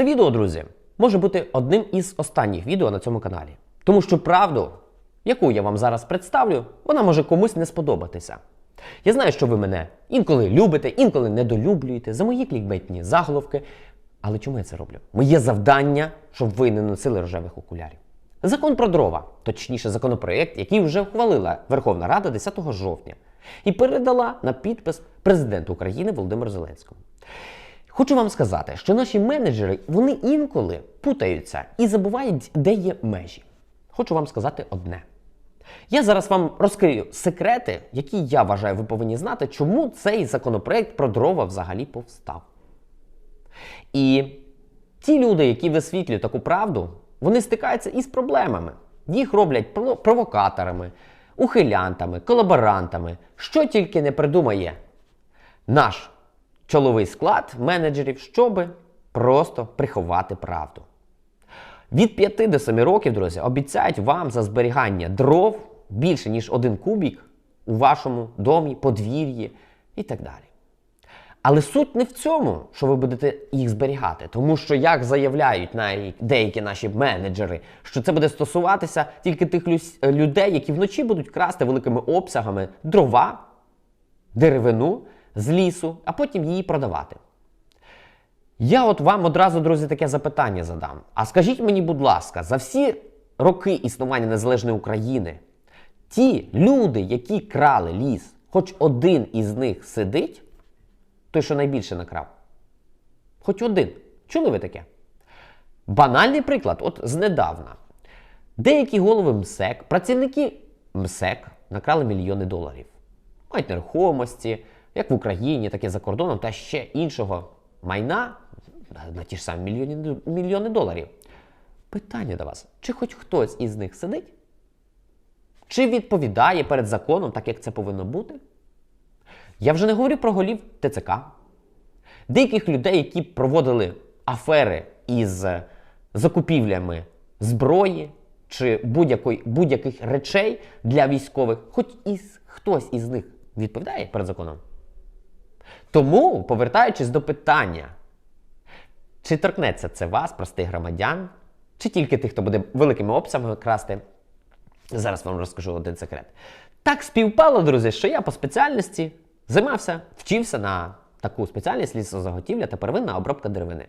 Це відео, друзі, може бути одним із останніх відео на цьому каналі. Тому що правду, яку я вам зараз представлю, вона може комусь не сподобатися. Я знаю, що ви мене інколи любите, інколи недолюблюєте за мої клікбейтні заголовки. Але чому я це роблю? Моє завдання, щоб ви не носили рожевих окулярів. Закон про дрова, точніше, законопроект, який вже ухвалила Верховна Рада 10 жовтня і передала на підпис президенту України Володимиру Зеленському. Хочу вам сказати, що наші менеджери вони інколи путаються і забувають, де є межі. Хочу вам сказати одне. Я зараз вам розкрию секрети, які я вважаю, ви повинні знати, чому цей законопроект про дрова взагалі повстав. І ті люди, які висвітлюють таку правду, вони стикаються із проблемами. Їх роблять прово- провокаторами, ухилянтами, колаборантами, що тільки не придумає наш чоловий склад менеджерів, щоб просто приховати правду. Від 5 до 7 років, друзі, обіцяють вам за зберігання дров більше, ніж один кубік у вашому домі, подвір'ї і так далі. Але суть не в цьому, що ви будете їх зберігати, тому що, як заявляють деякі наші менеджери, що це буде стосуватися тільки тих людей, які вночі будуть красти великими обсягами дрова, деревину з лісу, а потім її продавати. Я от вам одразу, друзі, таке запитання задам. А скажіть мені, будь ласка, за всі роки існування незалежної України, ті люди, які крали ліс, хоч один із них сидить, той, що найбільше накрав. Хоч один. Чули ви таке? Банальний приклад, от знедавна. Деякі голови МСЕК, працівники МСЕК накрали мільйони доларів. Мають нерухомості, як в Україні, так і за кордоном, та ще іншого майна на ті ж самі мільйони, мільйони доларів. Питання до вас: чи хоч хтось із них сидить? Чи відповідає перед законом, так як це повинно бути? Я вже не говорю про голів ТЦК, деяких людей, які проводили афери із закупівлями зброї чи будь-яких речей для військових, хоч із хтось із них відповідає перед законом. Тому, повертаючись до питання, чи торкнеться це вас, простих громадян, чи тільки тих, хто буде великими обсягами красти, Зараз вам розкажу один секрет. Так співпало, друзі, що я по спеціальності займався, вчився на таку спеціальність лісозаготівля та первинна обробка деревини.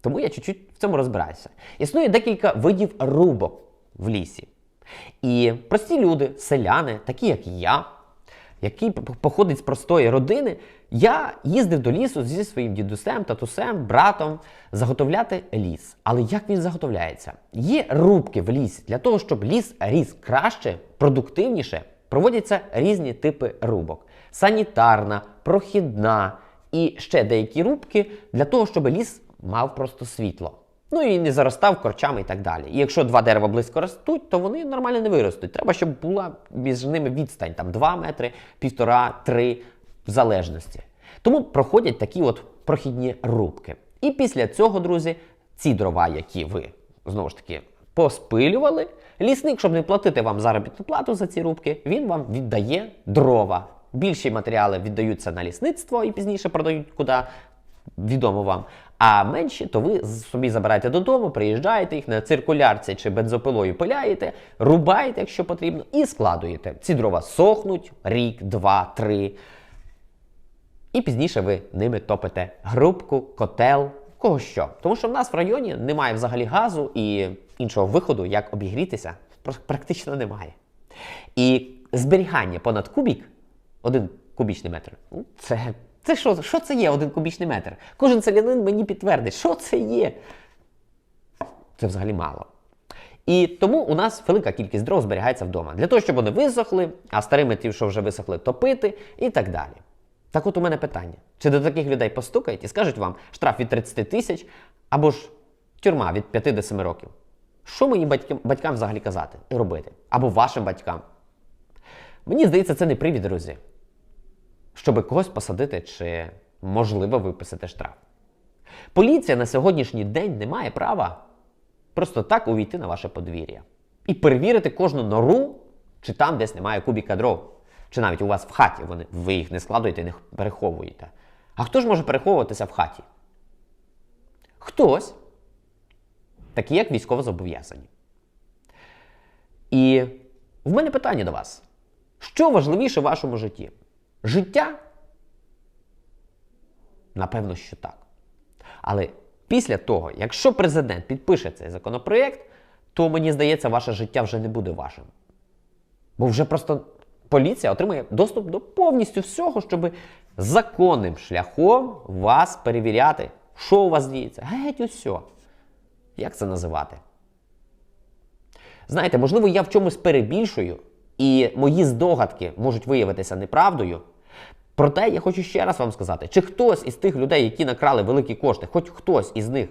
Тому я чуть-чуть в цьому розбираюся. Існує декілька видів рубок в лісі. І прості люди, селяни, такі як я, який походить з простої родини, я їздив до лісу зі своїм дідусем, татусем, братом заготовляти ліс. Але як він заготовляється? Є рубки в лісі для того, щоб ліс ріс краще, продуктивніше. Проводяться різні типи рубок: санітарна, прохідна і ще деякі рубки для того, щоб ліс мав просто світло. Ну і не заростав корчами і так далі. І якщо два дерева близько ростуть, то вони нормально не виростуть. Треба, щоб була між ними відстань там 2 метри, півтора, три, в залежності. Тому проходять такі от прохідні рубки. І після цього, друзі, ці дрова, які ви знову ж таки поспилювали, лісник, щоб не платити вам заробітну плату за ці рубки, він вам віддає дрова. Більші матеріали віддаються на лісництво і пізніше продають куди відомо вам. А менші, то ви собі забираєте додому, приїжджаєте їх на циркулярці чи бензопилою пиляєте, рубаєте, якщо потрібно, і складуєте. Ці дрова сохнуть рік, два, три. І пізніше ви ними топите грубку, котел, кого що. Тому що в нас в районі немає взагалі газу і іншого виходу, як обігрітися, практично немає. І зберігання понад кубік, один кубічний метр, ну, це, це що, що це є один кубічний метр? Кожен селянин мені підтвердить, що це є. Це взагалі мало. І тому у нас велика кількість дров зберігається вдома. Для того, щоб вони висохли, а старими ті, що вже висохли, топити і так далі. Так от у мене питання: чи до таких людей постукають і скажуть вам штраф від 30 тисяч або ж тюрма від 5 до 7 років? Що мені батькам, батькам взагалі казати і робити? Або вашим батькам? Мені здається, це не привід, друзі, щоб когось посадити чи, можливо, виписати штраф. Поліція на сьогоднішній день не має права просто так увійти на ваше подвір'я і перевірити кожну нору, чи там десь немає кубіка дров, чи навіть у вас в хаті вони, ви їх не складуєте і не переховуєте. А хто ж може переховуватися в хаті? Хтось, такі як військовозобов'язані. І в мене питання до вас: що важливіше в вашому житті? Життя? Напевно, що так. Але після того, якщо президент підпише цей законопроєкт, то мені здається, ваше життя вже не буде вашим. Бо вже просто поліція отримає доступ до повністю всього, щоб законним шляхом вас перевіряти, що у вас діється. Геть усе. Як це називати? Знаєте, можливо, я в чомусь перебільшую, і мої здогадки можуть виявитися неправдою. Проте я хочу ще раз вам сказати: чи хтось із тих людей, які накрали великі кошти, хоч хтось із них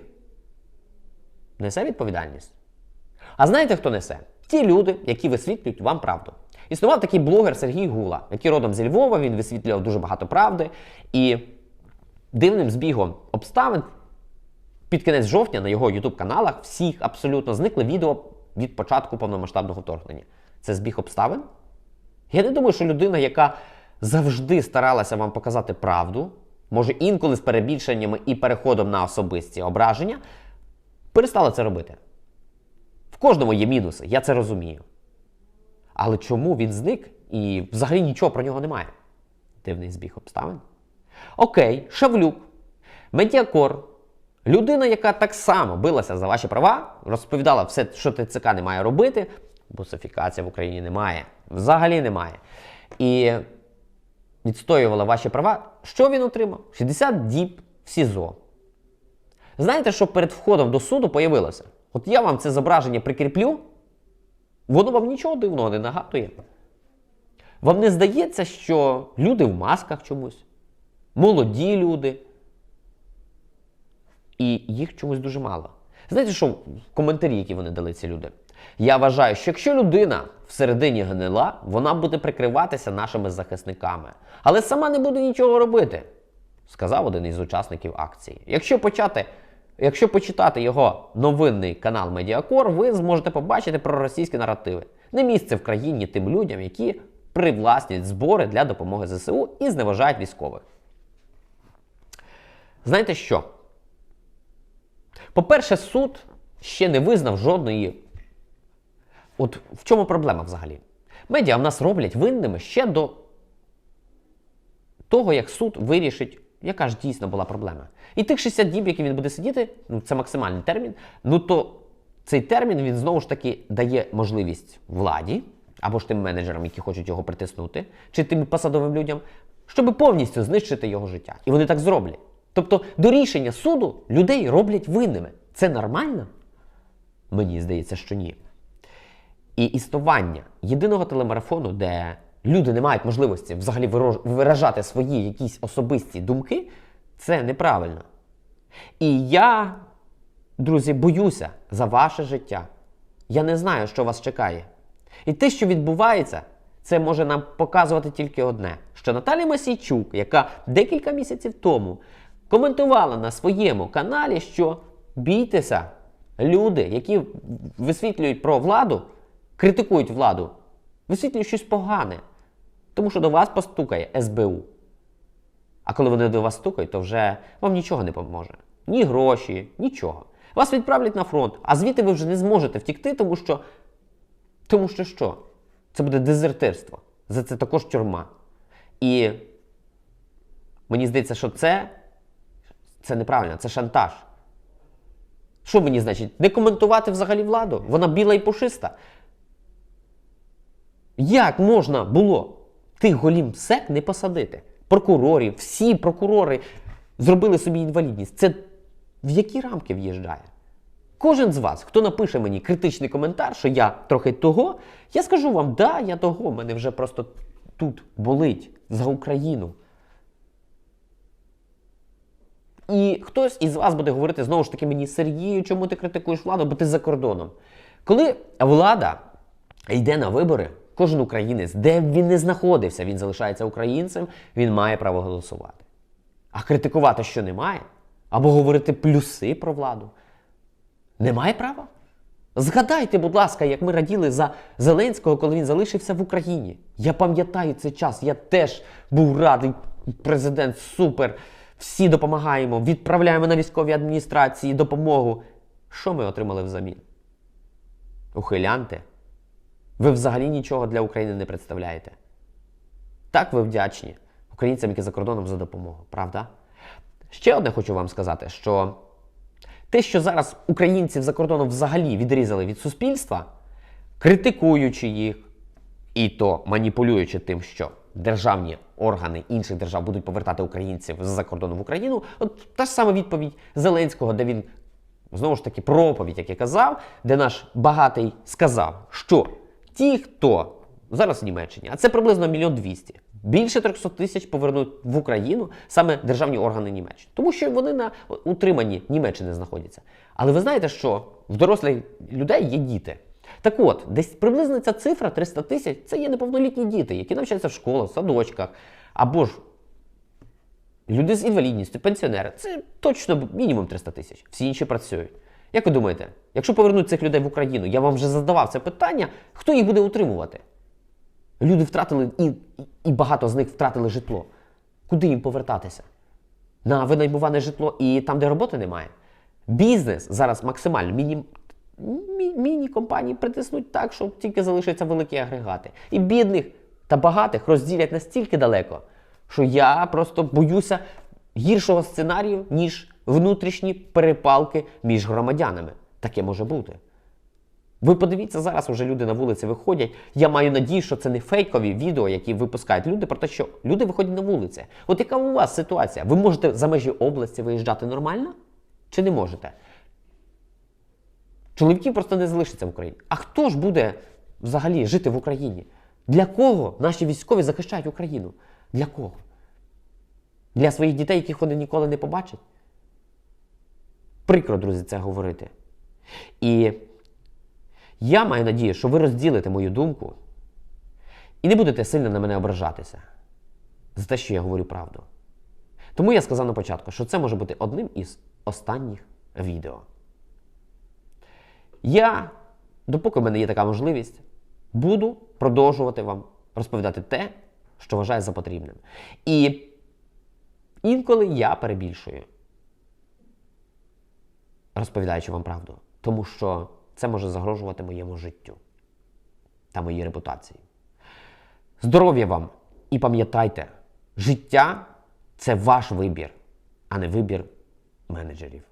несе відповідальність? А знаєте, хто несе? Ті люди, які висвітлюють вам правду. Існував такий блогер Сергій Гула, який родом зі Львова, він висвітлював дуже багато правди. І дивним збігом обставин під кінець жовтня на його YouTube каналах всіх абсолютно зникли відео від початку повномасштабного вторгнення. Це збіг обставин? Я не думаю, що людина, яка завжди старалася вам показати правду, може інколи з перебільшеннями і переходом на особисті ображення, перестала це робити. В кожному є мінуси, я це розумію. Але чому він зник і взагалі нічого про нього немає? Дивний збіг обставин. Окей, Шавлюк, Медіакор, людина, яка так само билася за ваші права, розповідала все, що ТЦК не має робити. Бусифікація в Україні немає. Взагалі немає. І відстоювала ваші права. Що він отримав? 60 діб в СІЗО. Знаєте, що перед входом до суду появилося? От я вам це зображення прикріплю, воно вам нічого дивного не нагадує. Вам не здається, що люди в масках чомусь, молоді люди, і їх чомусь дуже мало. Знаєте, що в коментарі, які вони дали ці люди? Я вважаю, що якщо людина всередині гнила, вона буде прикриватися нашими захисниками, але сама не буде нічого робити, сказав один із учасників акції. Якщо почати, якщо почитати його новинний канал Медіакор, ви зможете побачити проросійські наративи. Не місце в країні тим людям, які привласнюють збори для допомоги ЗСУ і зневажають військових. Знаєте що? По-перше, суд ще не визнав жодної. От в чому проблема взагалі? Медіа в нас роблять винними ще до того, як суд вирішить, яка ж дійсно була проблема. І тих 60 діб, які він буде сидіти, ну це максимальний термін. Ну то цей термін він знову ж таки дає можливість владі або ж тим менеджерам, які хочуть його притиснути, чи тим посадовим людям, щоб повністю знищити його життя. І вони так зроблять. Тобто до рішення суду людей роблять винними. Це нормально? Мені здається, що ні. І існування єдиного телемарафону, де люди не мають можливості взагалі виражати свої якісь особисті думки, це неправильно. І я, друзі, боюся за ваше життя. Я не знаю, що вас чекає. І те, що відбувається, це може нам показувати тільки одне: що Наталія Масійчук, яка декілька місяців тому коментувала на своєму каналі, що бійтеся, люди, які висвітлюють про владу, критикують владу, висвітлюють щось погане. Тому що до вас постукає СБУ. А коли вони до вас стукають, то вже вам нічого не поможе. Ні гроші, нічого. Вас відправлять на фронт, а звідти ви вже не зможете втікти, тому що. Тому що що? Це буде дезертирство. За це також тюрма. І мені здається, що це, це неправильно, це шантаж. Що мені значить? Не коментувати взагалі владу? Вона біла і пушиста. Як можна було тих голім сек не посадити? Прокурорів, всі прокурори зробили собі інвалідність. Це в які рамки в'їжджає? Кожен з вас, хто напише мені критичний коментар, що я трохи того, я скажу вам, да, я того, мене вже просто тут болить за Україну. І хтось із вас буде говорити знову ж таки мені, Сергію, чому ти критикуєш владу, бо ти за кордоном. Коли влада йде на вибори, кожен українець, де б він не знаходився, він залишається українцем, він має право голосувати. А критикувати що немає, або говорити плюси про владу, немає права. Згадайте, будь ласка, як ми раділи за Зеленського, коли він залишився в Україні. Я пам'ятаю цей час, я теж був радий. Президент супер. Всі допомагаємо, відправляємо на військові адміністрації допомогу. Що ми отримали взамін? Ухилянти? Ви взагалі нічого для України не представляєте. Так ви вдячні українцям, які за кордоном за допомогу, правда? Ще одне хочу вам сказати, що те, що зараз українців за кордоном взагалі відрізали від суспільства, критикуючи їх, і то маніпулюючи тим, що державні органи інших держав будуть повертати українців з-за кордону в Україну, от та ж сама відповідь Зеленського, де він знову ж таки проповідь, як я казав, де наш багатий сказав, що ті, хто зараз в Німеччині, а це приблизно мільйон двісті, більше 300 тисяч повернуть в Україну саме державні органи Німеччини, тому що вони на утриманні Німеччини знаходяться. Але ви знаєте, що в дорослих людей є діти. Так от, десь приблизно ця цифра 300 тисяч це є неповнолітні діти, які навчаються в школах, в садочках, або ж люди з інвалідністю, пенсіонери. Це точно мінімум 300 тисяч. Всі інші працюють. Як ви думаєте, якщо повернуть цих людей в Україну, я вам вже задавав це питання, хто їх буде утримувати? Люди втратили і, і, багато з них втратили житло. Куди їм повертатися? На винаймуване житло і там, де роботи немає. Бізнес зараз максимально міні, мі- міні-компанії притиснуть так, що тільки залишаться великі агрегати. І бідних та багатих розділять настільки далеко, що я просто боюся гіршого сценарію, ніж внутрішні перепалки між громадянами. Таке може бути. Ви подивіться, зараз уже люди на вулиці виходять. Я маю надію, що це не фейкові відео, які випускають люди, про те, що люди виходять на вулиці. От яка у вас ситуація? Ви можете за межі області виїжджати нормально? Чи не можете? Чоловіків просто не залишиться в Україні. А хто ж буде взагалі жити в Україні? Для кого наші військові захищають Україну? Для кого? Для своїх дітей, яких вони ніколи не побачать? Прикро, друзі, це говорити. І я маю надію, що ви розділите мою думку і не будете сильно на мене ображатися за те, що я говорю правду. Тому я сказав на початку, що це може бути одним із останніх відео. Я, допоки в мене є така можливість, буду продовжувати вам розповідати те, що вважаю за потрібним. І інколи я перебільшую, розповідаючи вам правду, тому що це може загрожувати моєму життю та моїй репутації. Здоров'я вам і пам'ятайте, життя це ваш вибір, а не вибір менеджерів.